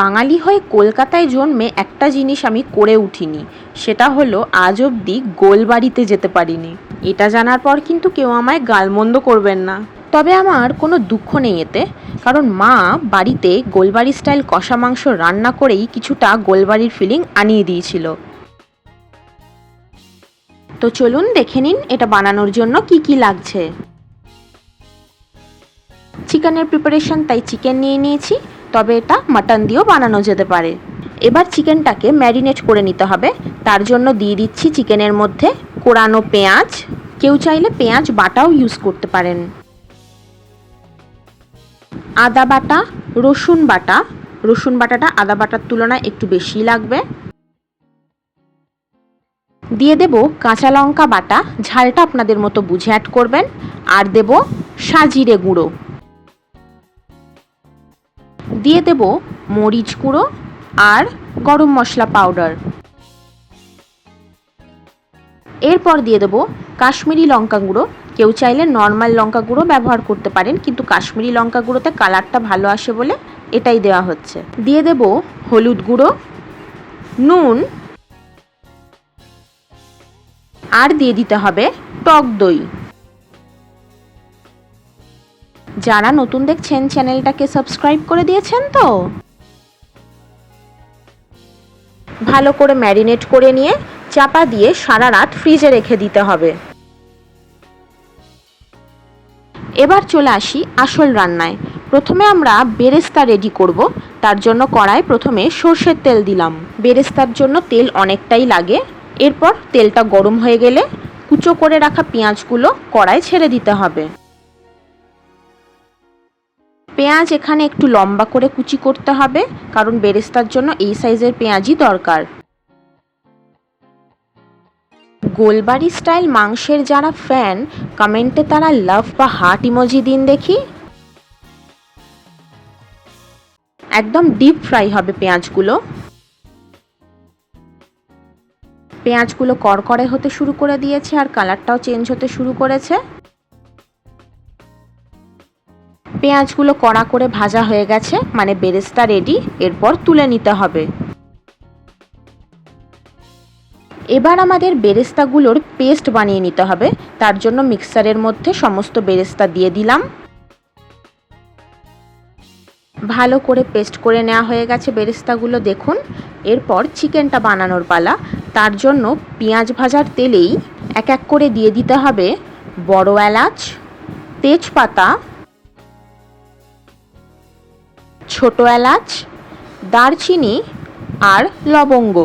বাঙালি হয়ে কলকাতায় জন্মে একটা জিনিস আমি করে উঠিনি, সেটা হলো আজ অবধি গোলবাড়িতে যেতে পারিনি। এটা জানার পর কিন্তু কেউ আমায় গালমন্দ করবেন না। তবে আমার কোনো দুঃখ নেই এতে, কারণ মা বাড়িতে গোলবাড়ি স্টাইল কষা মাংস রান্না করেই কিছুটা গোলবাড়ির ফিলিং আনিয়ে দিয়েছিল। তো চলুন দেখে নিন এটা বানানোর জন্য কি কি লাগছে। চিকেনের প্রিপারেশন তাই চিকেন নিয়ে নিয়েছি। তবে এটা মাটন দিয়েও বানানো যেতে পারে। এবার চিকেনটাকে ম্যারিনেট করে নিতে হবে। তার জন্য দিয়ে দিচ্ছি চিকেনের মধ্যে কোরানো পেঁয়াজ। কেউ চাইলে পেঁয়াজ বাটাও ইউজ করতে পারেন। আদা বাটা, রসুন বাটা। রসুন বাটাটা আদা বাটার তুলনায় একটু বেশি লাগবে। দিয়ে দেব কাঁচা লঙ্কা বাটা। ঝালটা আপনাদের মতো বুঝে অ্যাড করবেন। আর দেব সাজিরে গুঁড়ো। দিয়ে দেব মরিচ গুঁড়ো আর গরম মশলা পাউডার। এরপর দিয়ে দেব কাশ্মীরি লঙ্কা গুঁড়ো। কেউ চাইলে নর্মাল লঙ্কা গুঁড়ো ব্যবহার করতে পারেন, কিন্তু কাশ্মীরি লঙ্কা গুঁড়োতে কালারটা ভালো আসে বলে এটাই দেওয়া হচ্ছে। দিয়ে দেব হলুদ গুঁড়ো, নুন, আর দিয়ে দিতে হবে টক দই। যারা নতুন দেখছেন, চ্যানেলটাকে সাবস্ক্রাইব করে দিয়েছেন তো? ভালো করে ম্যারিনেট করে নিয়ে, চাপা দিয়ে সারা রাত ফ্রিজে রেখে দিতে হবে। এবার চলে আসি আসল রান্নায়। প্রথমে আমরা বেরেস্তা রেডি করব। তার জন্য কড়ায় প্রথমে সর্ষের তেল দিলাম। বেরেস্তার জন্য তেল অনেকটাই লাগে। এরপর তেলটা গরম হয়ে গেলে কুচো করে রাখা পেঁয়াজগুলো কড়ায় ছেড়ে দিতে হবে। পেঁয়াজ এখানে একটু লম্বা করে কুচি করতে হবে, কারণ বেরেস্তার জন্য এই সাইজের পেঁয়াজই দরকার। গোলবাড়ি স্টাইল মাংসের যারা ফ্যান কমেন্টে তারা লাভ বা হার্ট ইমোজি দিন দেখি। একদম ডিপ ফ্রাই হবে পেঁয়াজগুলো। পেঁয়াজগুলো কড়কড়ে হতে শুরু করে দিয়েছে আর কালারটাও চেঞ্জ হতে শুরু করেছে। পেঁয়াজগুলো কড়া করে ভাজা হয়ে গেছে মানে বেরেস্তা রেডি এরপর তুলে নিতে হবে। এবার আমাদের বেরেস্তাগুলোর পেস্ট বানিয়ে নিতে হবে, তার জন্য মিক্সারের মধ্যে সমস্ত বেরেস্তা দিয়ে দিলাম। ভালো করে পেস্ট করে নেওয়া হয়ে গেছে বেরেস্তাগুলো, দেখুন। এরপর চিকেনটা বানানোর পালা, তার জন্য পেঁয়াজ ভাজার তেলেই এক এক করে দিয়ে দিতে হবে বড় এলাচ, তেজপাতা ছোট এলাচ, দারচিনি আর লবঙ্গ।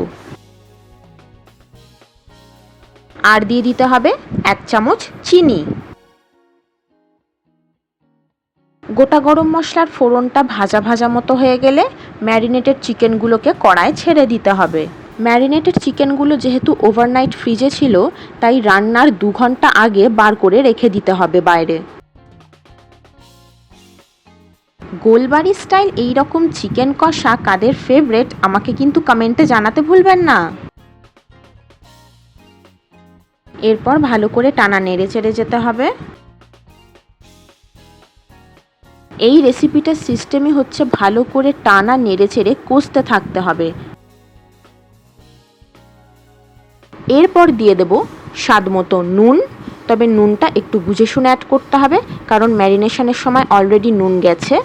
আর দিয়ে দিতে হবে এক চামচ চিনি। গোটা গরম মশলার ফোড়নটা ভাজা ভাজা মতো হয়ে গেলে ম্যারিনেটেড চিকেনগুলোকে কড়ায় ছেড়ে দিতে হবে। ম্যারিনেটেড চিকেনগুলো যেহেতু ওভারনাইট ফ্রিজে ছিল, তাই রান্নার দু ঘণ্টা আগে বার করে রেখে দিতে হবে বাইরে। গোলবাড়ি স্টাইল এই রকম চিকেন কষা কাদের ফেভারেট আমাকে কিন্তু কমেন্টে জানাতে ভুলবেন না। এরপর ভালো করে টানা নেড়ে চেড়ে যেতে হবে। এই রেসিপিটার সিস্টেমই হচ্ছে ভালো করে টানা নেড়ে চেড়ে কষতে থাকতে হবে। এরপর দিয়ে দেব স্বাদ মতো নুন। তবে নুনটা একটু বুঝে শুনে অ্যাড করতে হবে, কারণ ম্যারিনেশনের সময় অলরেডি নুন গেছে।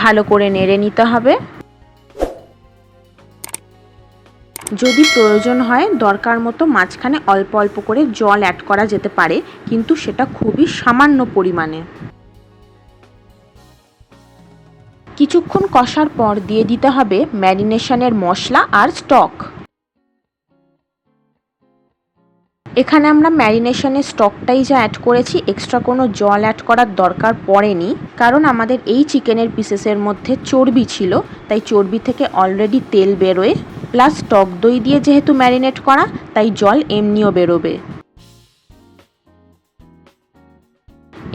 ভালো করে নেড়ে নিতে হবে। যদি প্রয়োজন হয়, দরকার মতো মাঝখানে অল্প অল্প করে জল অ্যাড করা যেতে পারে, কিন্তু সেটা খুবই সামান্য পরিমাণে। কিছুক্ষণ কষার পর দিয়ে দিতে হবে ম্যারিনেশনের মশলা আর স্টক। এখানে আমরা ম্যারিনেশনের স্টকটাই যা অ্যাড করেছি এক্সট্রা কোনো জল অ্যাড করার দরকার পড়েনি। কারণ আমাদের এই চিকেনের পিসেসের মধ্যে চর্বি ছিল, তাই চর্বি থেকে অলরেডি তেল বেরোয়। প্লাস টক দই দিয়ে যেহেতু ম্যারিনেট করা, তাই জল এমনিও বেরোবে।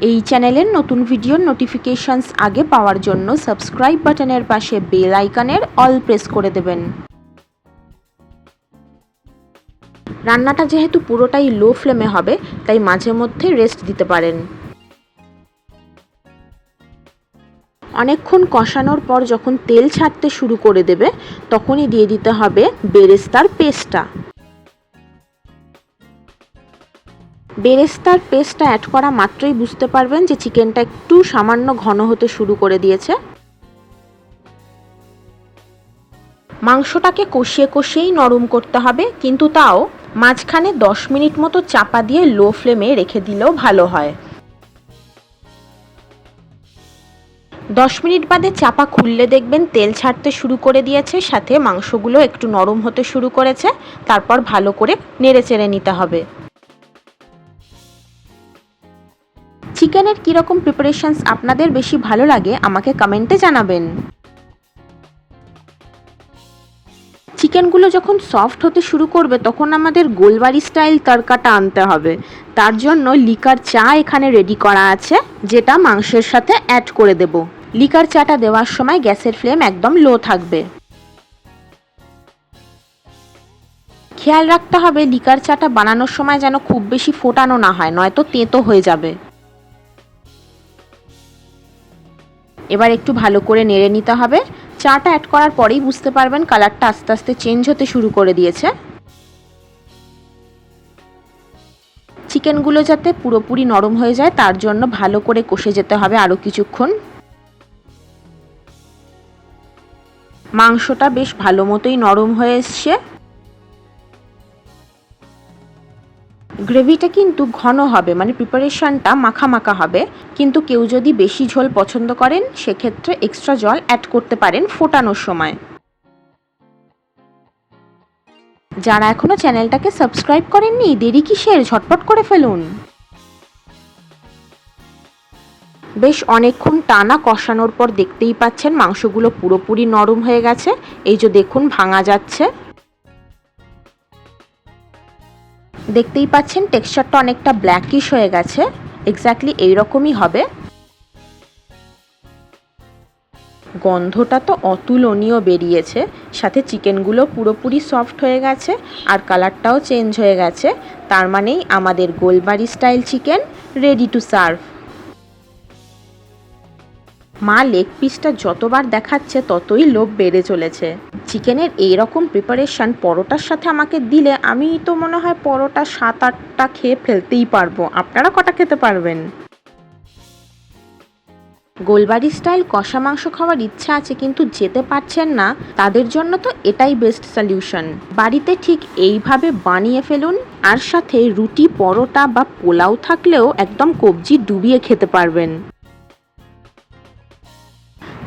এই চ্যানেলের নতুন ভিডিওর নোটিফিকেশনস আগে পাওয়ার জন্য সাবস্ক্রাইব বাটনের পাশে বেল আইকনের অল প্রেস করে দেবেন। রান্নাটা যেহেতু পুরোটাই লো ফ্লেমে হবে, তাই মাঝে মধ্যে রেস্ট দিতে পারেন। অনেকক্ষণ কষানোর পর যখন তেল ছাড়তে শুরু করে দেবে, তখনই দিয়ে দিতে হবে বেরেস্তার পেস্টটা। বেরেস্তার পেস্টটা অ্যাড করা মাত্রই বুঝতে পারবেন যে চিকেনটা একটু সামান্য ঘন হতে শুরু করে দিয়েছে। মাংসটাকে কষিয়ে কষিয়েই নরম করতে হবে, কিন্তু তাও মাঝখানে দশ মিনিট মতো চাপা দিয়ে লো ফ্লেমে রেখে দিলেও ভালো হয়। দশ মিনিট বাদে চাপা খুললে দেখবেন তেল ছাড়তে শুরু করে দিয়েছে, সাথে মাংসগুলো একটু নরম হতে শুরু করেছে, তারপর ভালো করে নেড়ে চেড়ে নিতে হবে। চিকেনের কীরকম প্রিপারেশনস আপনাদের বেশি ভালো লাগে আমাকে কমেন্টে জানাবেন। চিকেনগুলো যখন সফট হতে শুরু করবে, তখন আমাদের গোলবাড়ি স্টাইল তরকাটা আনতে হবে। তার জন্য লিকার চা এখানে রেডি করা আছে, যেটা মাংসের সাথে অ্যাড করে দেব। লিকার চাটা দেওয়ার সময় গ্যাসের ফ্লেম একদম লো থাকবে। খেয়াল রাখতে হবে, লিকার চাটা বানানোর সময় যেন খুব বেশি ফোটানো না হয়, নয়তো তেঁতো হয়ে যাবে। এবার একটু ভালো করে নেড়ে নিতে হবে। চাটা অ্যাড করার পরেই বুঝতে পারবেন কালারটা আস্তে আস্তে চেঞ্জ হতে শুরু করে দিয়েছে। চিকেনগুলো যাতে পুরোপুরি নরম হয়ে যায়, তার জন্য ভালো করে কষে যেতে হবে আরও কিছুক্ষণ। মাংসটা বেশ ভালো মতোই নরম হয়ে এসছে। গ্রেভিটা কিন্তু ঘন হবে মানে প্রিপারেশনটা মাখা মাখা হবে। কিন্তু কেউ যদি বেশি ঝোল পছন্দ করেন, সেক্ষেত্রে এক্সট্রা জল অ্যাড করতে পারেন ফোটানোর সময়। যারা এখনও চ্যানেলটাকে সাবস্ক্রাইব করেননি, দেরি কিসের? ঝটপট করে ফেলুন। বেশ অনেকক্ষণ টানা কষানোর পর দেখতেই পাচ্ছেন মাংসগুলো পুরোপুরি নরম হয়ে গেছে। এই যে দেখুন, ভাঙা যাচ্ছে। দেখতেই পাচ্ছেন টেক্সচারটা অনেকটা ব্ল্যাকিশ হয়ে গেছে। এক্স্যাক্টলি এইরকমই হবে। গন্ধটা তো অতুলনীয় বেরিয়েছে। সাথে চিকেনগুলো পুরোপুরি সফট হয়ে গেছে আর কালারটাও চেঞ্জ হয়ে গেছে। তার মানেই আমাদের Golbari style chicken ready to serve মা লেগ পিসটা যতবার দেখাচ্ছে, ততই লোভ বেড়ে চলেছে। চিকেনের এই রকম প্রিপারেশন পরোটার সাথে আমাকে দিলে, আমি তো মনে হয় পরোটা সাত আটটা খেয়ে ফেলতেই পারব। আপনারা কটা খেতে পারবেন? গোলবাড়ি স্টাইল কষা মাংস খাওয়ার ইচ্ছা আছে, কিন্তু যেতে পারছেন না, তাদের জন্য তো এটাই বেস্ট সলিউশন বাড়িতে ঠিক এইভাবে বানিয়ে ফেলুন, আর সাথে রুটি, পরোটা বা পোলাও থাকলেও একদম কবজি ডুবিয়ে খেতে পারবেন।